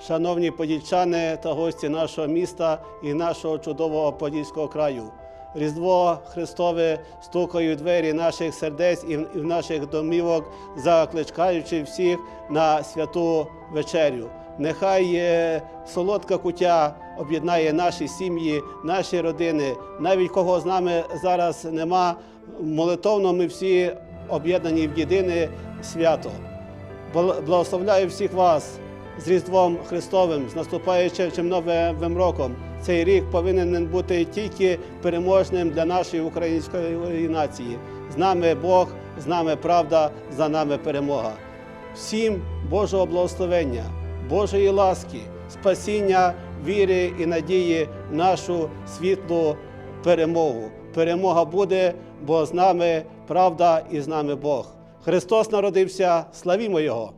шановні подільчани та гості нашого міста і нашого чудового подільського краю. Різдво Христове стукає у двері наших сердець і в наших домівок, закликаючи всіх на святу вечерю. Нехай солодка куття об'єднає наші сім'ї, наші родини, навіть кого з нами зараз нема. Молитовно ми всі об'єднані в єдине свято. Благословляю всіх вас з Різдвом Христовим, з наступаючим новим роком. Цей рік повинен бути тільки переможним для нашої української нації. З нами Бог, з нами правда, за нами перемога. Всім Божого благословення, Божої ласки, спасіння, віри і надії нашу світлу перемогу. Перемога буде, бо з нами правда і з нами Бог. Христос народився, славімо Його!